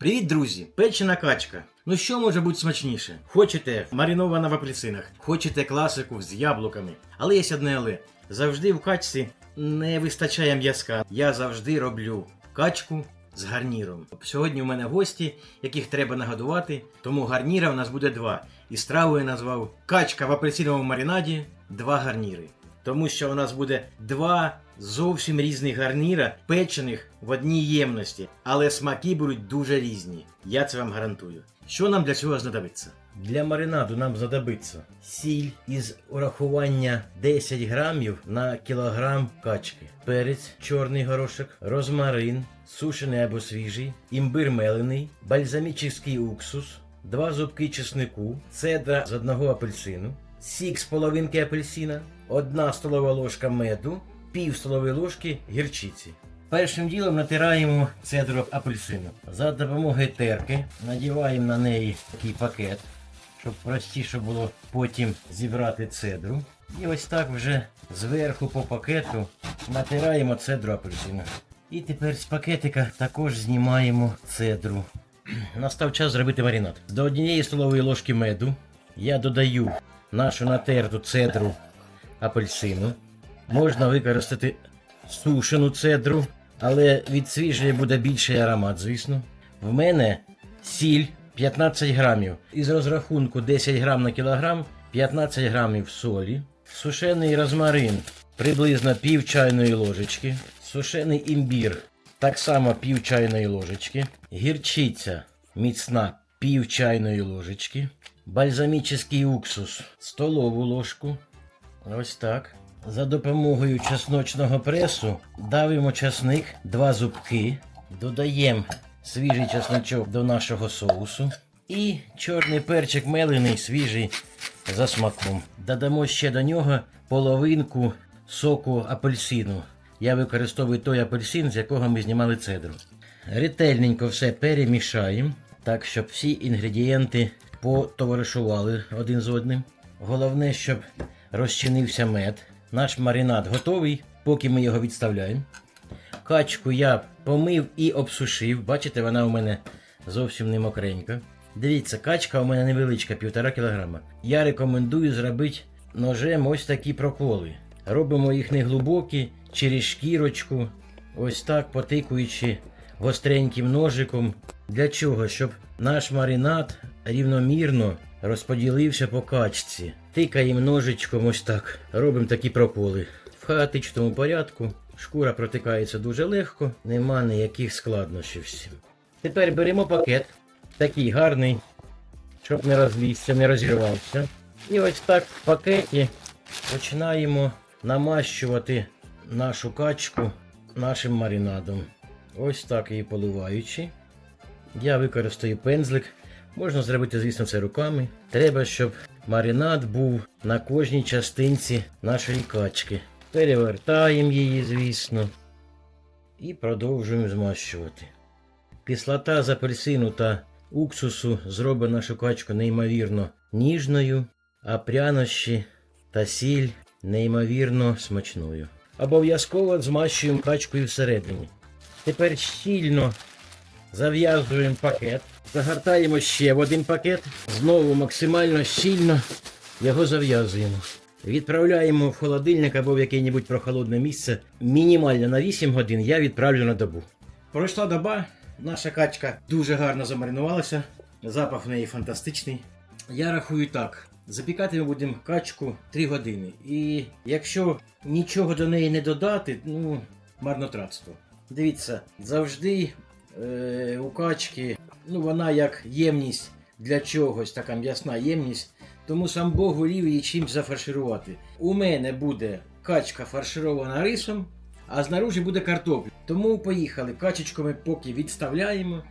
Привіт, друзі! Печена качка. Ну що може бути смачніше? Хочете маринована в апельсинах, хочете класику з яблуками. Але є одне але. Завжди в качці не вистачає м'язка. Я завжди роблю качку з гарніром. Сьогодні у мене гості, яких треба нагодувати, тому гарніра у нас буде два. І страву я назвав качка в апельсиновому маринаді, два гарніри. Тому що у нас буде два зовсім різних гарніра, печених в одній ємності, але смаки будуть дуже різні. Я це вам гарантую. Що нам для цього знадобиться? Для маринаду нам знадобиться сіль із урахування 10 грамів на кілограм качки, перець, чорний горошок, розмарин, сушений або свіжий, імбир мелений, бальзамічний уксус, два зубки чеснику, цедра з одного апельсину, сік з половинки апельсина, одна столова ложка меду, пів столової ложки гірчиці. Першим ділом натираємо цедру апельсину. За допомогою терки надіваємо на неї такий пакет, щоб простіше було потім зібрати цедру. І ось так вже зверху по пакету натираємо цедру апельсину. І тепер з пакетика також знімаємо цедру. Настав час зробити маринад. До однієї столової ложки меду я додаю нашу натерту цедру апельсину. Можна використати сушену цедру, але від свіжої буде більший аромат, звісно. В мене сіль 15 грамів. Із розрахунку 10 грам на кілограм, 15 грамів солі, сушений розмарин приблизно пів чайної ложечки, сушений імбір так само пів чайної ложечки, гірчиця міцна пів чайної ложечки, бальзамічний уксус столову ложку. Ось так. За допомогою чесночного пресу давимо часник, два зубки, додаємо свіжий чесночок до нашого соусу і чорний перчик мелений, свіжий за смаком. Додамо ще до нього половинку соку апельсину. Я використовую той апельсин, з якого ми знімали цедру. Ретельненько все перемішаємо, так щоб всі інгредієнти потоваришували один з одним. Головне, щоб розчинився мед. Наш маринад готовий, поки ми його відставляємо. Качку я помив і обсушив. Бачите, вона у мене зовсім не мокренька. Дивіться, качка у мене невеличка, 1,5 кг. Я рекомендую зробити ножем ось такі проколи. Робимо їх не через шкірочку, ось так потикуючи гостреньким ножиком. Для чого? Щоб наш маринад рівномірно розподілився по качці. Тикаємо ножичком ось так. Робимо такі проколи. В хаотичному порядку. Шкура протикається дуже легко, нема ніяких складнощів. Тепер беремо пакет, такий гарний, щоб не розлізся, не розірвався. І ось так в пакеті починаємо намащувати нашу качку нашим маринадом. Ось так її поливаючи. Я використаю пензлик. Можна зробити, звісно, це руками. Треба, щоб маринад був на кожній частинці нашої качки. Перевертаємо її, звісно. І продовжуємо змащувати. Кислота з апельсину та уксусу зробить нашу качку неймовірно ніжною, а прянощі та сіль неймовірно смачною. Обов'язково змащуємо качкою всередині. Тепер щільно зав'язуємо пакет, загортаємо ще в один пакет, знову максимально щільно його зав'язуємо. Відправляємо в холодильник або в яке-небудь прохолодне місце. Мінімально на 8 годин я відправлю на добу. Пройшла доба, наша качка дуже гарно замаринувалася, запах в неї фантастичний. Я рахую так. Запікати ми будемо качку 3 години. І якщо нічого до неї не додати, ну, марнотратство. Дивіться, завжди е, у качки, ну вона як ємність для чогось, така м'ясна ємність. Тому сам Бог волів її чимось зафарширувати. У мене буде качка фарширована рисом, а знаружи буде картопля. Тому поїхали. Качечку ми поки відставляємо.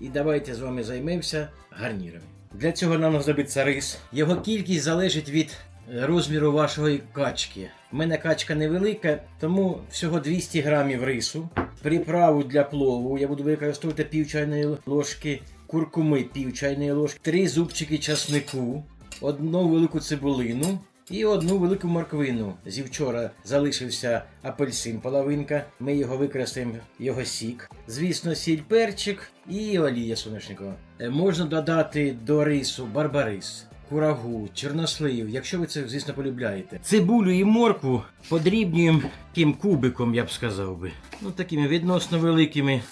І давайте з вами займемося гарнірами. Для цього нам знадобиться рис. Його кількість залежить від е, розміру вашої качки. У мене качка невелика, тому всього 200 грамів рису. Приправу для плову я буду використовувати пів чайної ложки куркуми, пів чайної ложки, три зубчики часнику, одну велику цибулину, І одну велику морквину. Зі вчора залишився апельсин половинка. Ми його використаємо, його сік. Звісно, сіль перчик і олія соняшникова. Е, Можна додати до рису барбарис. Курагу, чорнослив, якщо ви це, звісно, полюбляєте. Цибулю і моркву подрібнюємо таким кубиком, я б сказав би. Ну, такими відносно великими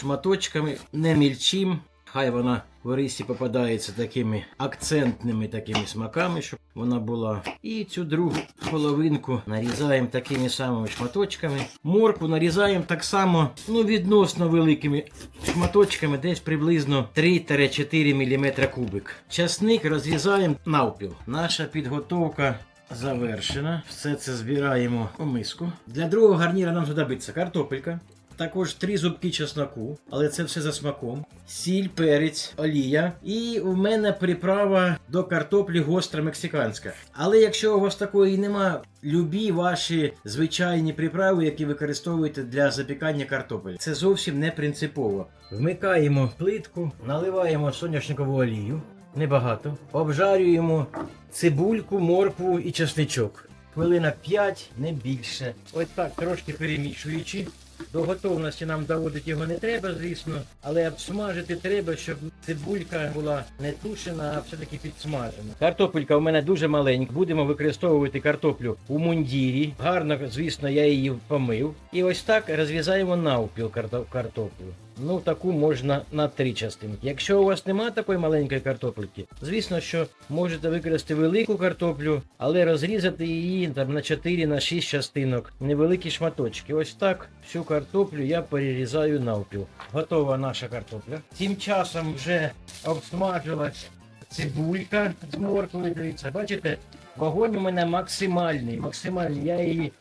шматочками, не мільчим. Хай вона в рисі попадається такими акцентними такими смаками, щоб вона була. І цю другу половинку нарізаємо такими самими шматочками. Моркву нарізаємо так само, ну, відносно великими шматочками, десь приблизно 3-4 мм кубик. Часник розрізаємо навпіл. Наша підготовка завершена. Все це збираємо у миску. Для другого гарніра нам знадобиться картопелька. Також три зубки чесноку, але це все за смаком. Сіль, перець, олія. І у мене приправа до картоплі гостра мексиканська. Але якщо у вас такої нема, любі ваші звичайні приправи, які використовуєте для запікання картопель. Це зовсім не принципово. Вмикаємо плитку, наливаємо соняшникову олію. Небагато. Обжарюємо цибульку, моркву і чесничок. Хвилина 5, не більше. Ось так, трошки перемішуючи. До готовності нам доводити його не треба, звісно, але обсмажити треба, щоб цибулька була не тушена, а все-таки підсмажена. Картопелька у мене дуже маленька. Будемо використовувати картоплю у мундірі. Гарно, звісно, я її помив. І ось так розв'язаємо навпіл картоплю. Ну, таку можна на три частинки. Якщо у вас немає такої маленької картопельки, звісно, що можете використати велику картоплю, але розрізати її там на 4 на 6 частинок, невеликі шматочки. Ось так всю картоплю я перерізаю навпіл. Готова наша картопля. Тим часом вже обсмажилась цибулька з морквою. Бачите, вогонь у мене максимальний. Максимальний. Я її,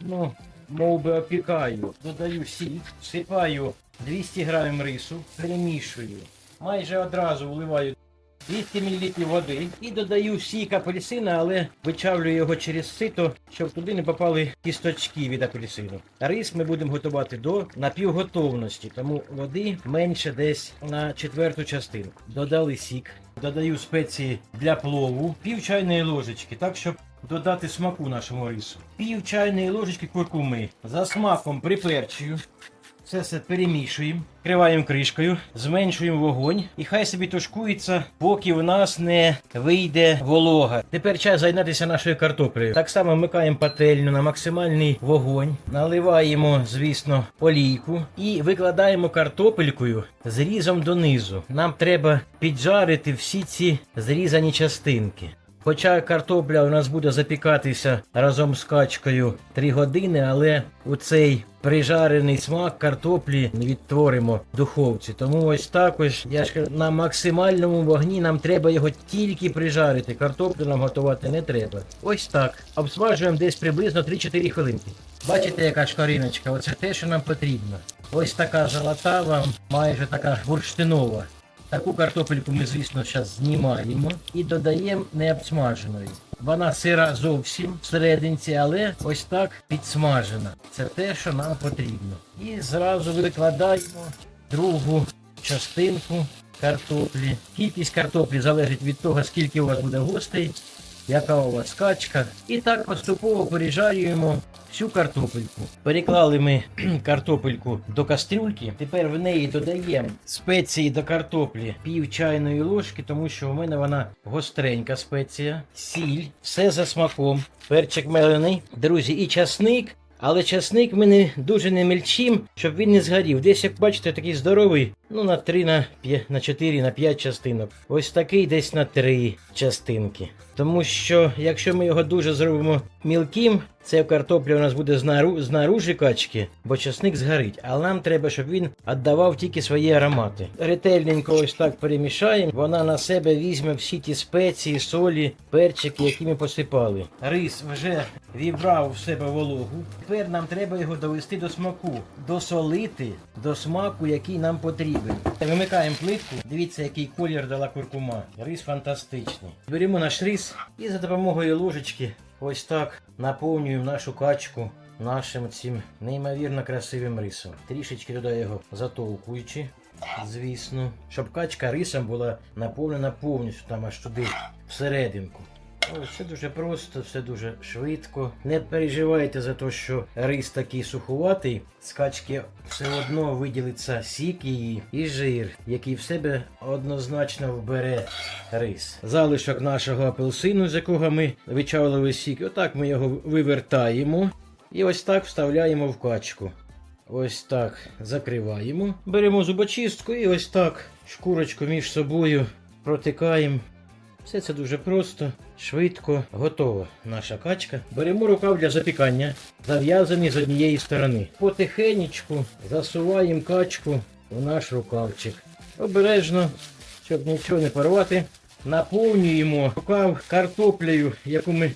ну, мов би опікаю. Додаю сіль, всипаю 200 грамів рису, перемішую. Майже одразу вливаю 200 мл води і додаю сік апельсина, але вичавлюю його через сито, щоб туди не попали кісточки від апельсину. Рис ми будемо готувати до напівготовності, тому води менше десь на четверту частину. Додали сік, додаю спеції для плову, пів чайної ложечки, так щоб додати смаку нашому рису. Пів чайної ложечки куркуми. За смаком приперчую. Це все перемішуємо, криваємо кришкою, зменшуємо вогонь і хай собі тушкується, поки в нас не вийде волога. Тепер час зайнятися нашою картоплею. Так само вмикаємо пательню на максимальний вогонь, наливаємо, звісно, олійку і викладаємо картопелькою зрізом донизу. Нам треба піджарити всі ці зрізані частинки. Хоча картопля у нас буде запікатися разом з качкою 3 години, але у цей прижарений смак картоплі відтворимо в духовці. Тому ось так ось я ж на максимальному вогні нам треба його тільки прижарити. Картоплю нам готувати не треба. Ось так. Обсмажуємо десь приблизно 3-4 хвилинки. Бачите, яка шкариночка? Оце те, що нам потрібно. Ось така золота вам майже така бурштинова. Таку картопельку ми, звісно, зараз знімаємо і додаємо необсмаженої. Вона сира зовсім всерединці, але ось так підсмажена. Це те, що нам потрібно. І зразу викладаємо другу частинку картоплі. Кількість картоплі залежить від того, скільки у вас буде гостей, яка у вас качка. І так поступово пережарюємо всю картопельку. Переклали ми картопельку до кастрюльки. Тепер в неї додаємо спеції до картоплі пів чайної ложки, тому що у мене вона гостренька спеція, сіль, все за смаком. Перчик мелений, друзі, і часник. Але часник ми не дуже не мельчим, щоб він не згорів. Десь, як бачите, такий здоровий, ну на 3, на 5, на 4, на 5 частинок. Ось такий десь на 3 частинки. Тому що, якщо ми його дуже зробимо мілким, це картопля у нас буде знару, знаружі качки, бо часник згорить. Але нам треба, щоб він віддавав тільки свої аромати. Ретельненько ось так перемішаємо. Вона на себе візьме всі ті спеції, солі, перчики, які ми посипали. Рис вже вібрав в себе вологу. Тепер нам треба його довести до смаку, досолити до смаку, який нам потрібен. Вимикаємо плитку. Дивіться, який колір дала куркума. Рис фантастичний. Беремо наш рис і за допомогою ложечки ось так наповнюємо нашу качку нашим цим неймовірно красивим рисом. Трішечки туди його затовкуючи. Звісно, щоб качка рисом була наповнена повністю там аж туди всерединку. Все дуже просто, все дуже швидко. Не переживайте за те, що рис такий сухуватий. З качки все одно виділиться сік її і жир, який в себе однозначно вбере рис. Залишок нашого апельсину, з якого ми вичавили сік, отак ми його вивертаємо. І ось так вставляємо в качку. Ось так закриваємо. Беремо зубочистку і ось так шкурочку між собою протикаємо. Все це дуже просто, швидко, готова наша качка. Беремо рукав для запікання, зав'язаний з однієї сторони. Потихенечку засуваємо качку в наш рукавчик. Обережно, щоб нічого не порвати. Наповнюємо рукав картоплею, яку ми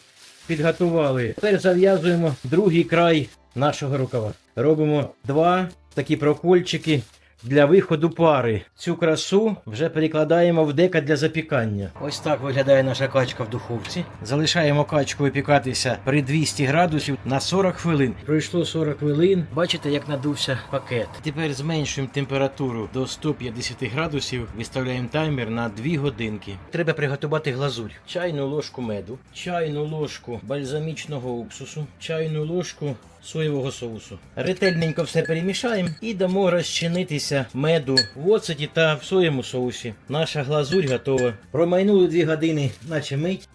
підготували. Тепер зав'язуємо другий край нашого рукава. Робимо два такі прокольчики для виходу пари. Цю красу вже перекладаємо в дека для запікання. Ось так виглядає наша качка в духовці. Залишаємо качку випікатися при 200 градусів на 40 хвилин. Пройшло 40 хвилин. Бачите, як надувся пакет. Тепер зменшуємо температуру до 150 градусів. Виставляємо таймер на 2 годинки. Треба приготувати глазурь. Чайну ложку меду, чайну ложку бальзамічного уксусу, чайну ложку соєвого соусу. Ретельненько все перемішаємо і дамо розчинитися меду в оцеті та в соєвому соусі. Наша глазурь готова. Промайнули 2 години, наче мить.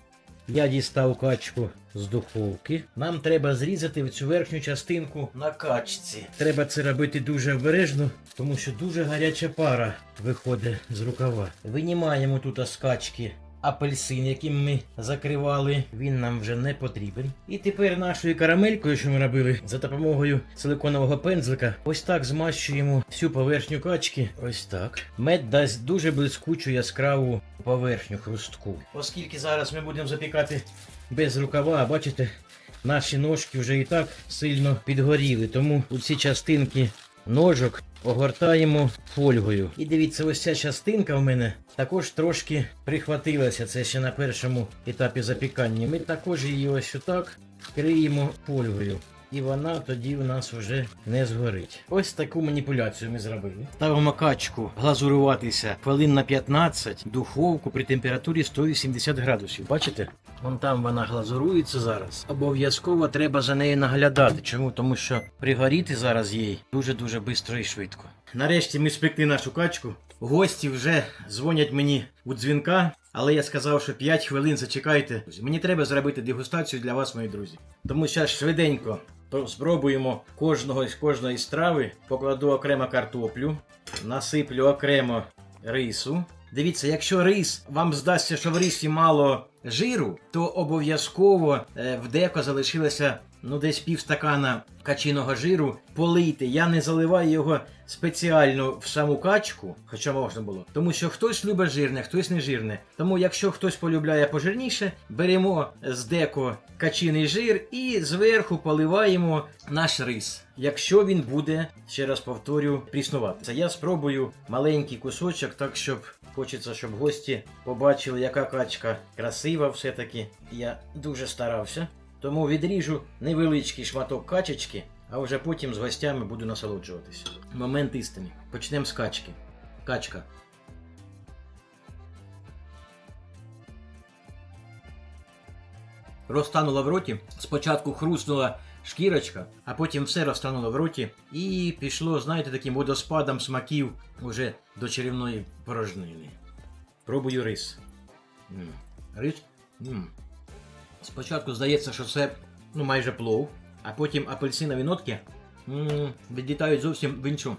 Я дістав качку з духовки. Нам треба зрізати в цю верхню частинку на качці. Треба це робити дуже обережно, тому що дуже гаряча пара виходить з рукава. Винімаємо тут з качки апельсин, яким ми закривали. Він нам вже не потрібен. І тепер нашою карамелькою, що ми робили за допомогою силиконового пензлика, ось так змащуємо всю поверхню качки. Ось так. Мед дасть дуже блискучу яскраву поверхню хрустку. Оскільки зараз ми будемо запікати без рукава, бачите, наші ножки вже і так сильно підгоріли, тому у ці частинки ножок огортаємо фольгою. І дивіться, ось ця частинка в мене також трошки прихватилася. Це ще на першому етапі запікання. Ми також її ось отак криємо фольгою. І вона тоді у нас вже не згорить. Ось таку маніпуляцію ми зробили. Ставимо качку глазуруватися хвилин на 15 духовку при температурі 180 градусів. Бачите? Вон там вона глазурується зараз. Обов'язково треба за нею наглядати. Чому? Тому що пригоріти зараз їй дуже-дуже швидко і швидко. Нарешті ми спекли нашу качку. Гості вже дзвонять мені у дзвінка, але я сказав, що 5 хвилин зачекайте. Мені треба зробити дегустацію для вас, мої друзі. Тому зараз швиденько спробуємо кожного з кожної страви. Покладу окремо картоплю, насиплю окремо рису. Дивіться, якщо рис вам здасться, що в рисі мало жиру, то обов'язково е, в деко залишилося ну десь пів стакана качиного жиру. Полийте. Я не заливаю його спеціально в саму качку, хоча можна було. Тому що хтось любить жирне, хтось не жирне. Тому якщо хтось полюбляє пожирніше, беремо з деко качиний жир і зверху поливаємо наш рис. Якщо він буде, ще раз повторю. Це я спробую маленький кусочок, так щоб хочеться, щоб гості побачили, яка качка красива все-таки. Я дуже старався. Тому відріжу невеличкий шматок качечки, а вже потім з гостями буду насолоджуватися. Момент істини. Почнемо з качки. Качка. Розтанула в роті. Спочатку хрустнула шкірочка, а потім все розтануло в роті. І пішло, знаєте, таким водоспадом смаків уже до чарівної порожнини. Пробую рис. Рис. Спочатку здається, що це ну, майже плов, а потім апельсинові нотки відлітають зовсім в іншу,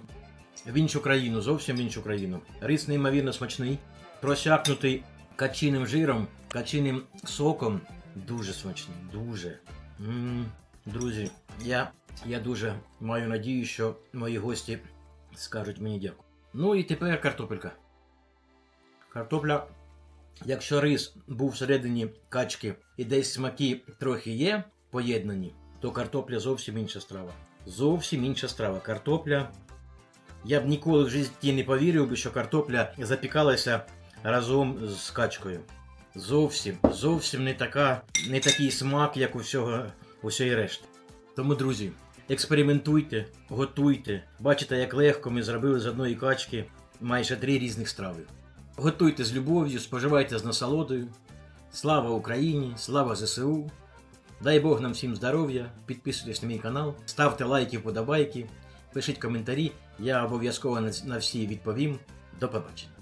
в іншу країну, зовсім в іншу країну. Рис неймовірно смачний, просякнутий качиним жиром, качиним соком. Дуже смачний, дуже. м друзі, я, я дуже маю надію, що мої гості скажуть мені дякую. Ну і тепер картопелька. Картопля Якщо рис був всередині качки і десь смаки трохи є поєднані, то картопля зовсім інша страва. Зовсім інша страва. Картопля. Я б ніколи в житті не повірив би, що картопля запікалася разом з качкою. Зовсім, зовсім не така, не такий смак, як у всього усієї решти. Тому, друзі, експериментуйте, готуйте. Бачите, як легко ми зробили з одної качки майже три різних страви. Готуйте з любов'ю, споживайте з насолодою. Слава Україні! Слава ЗСУ! Дай Бог нам всім здоров'я, підписуйтесь на мій канал, ставте лайки, вподобайки, пишіть коментарі. Я обов'язково на всі відповім. До побачення.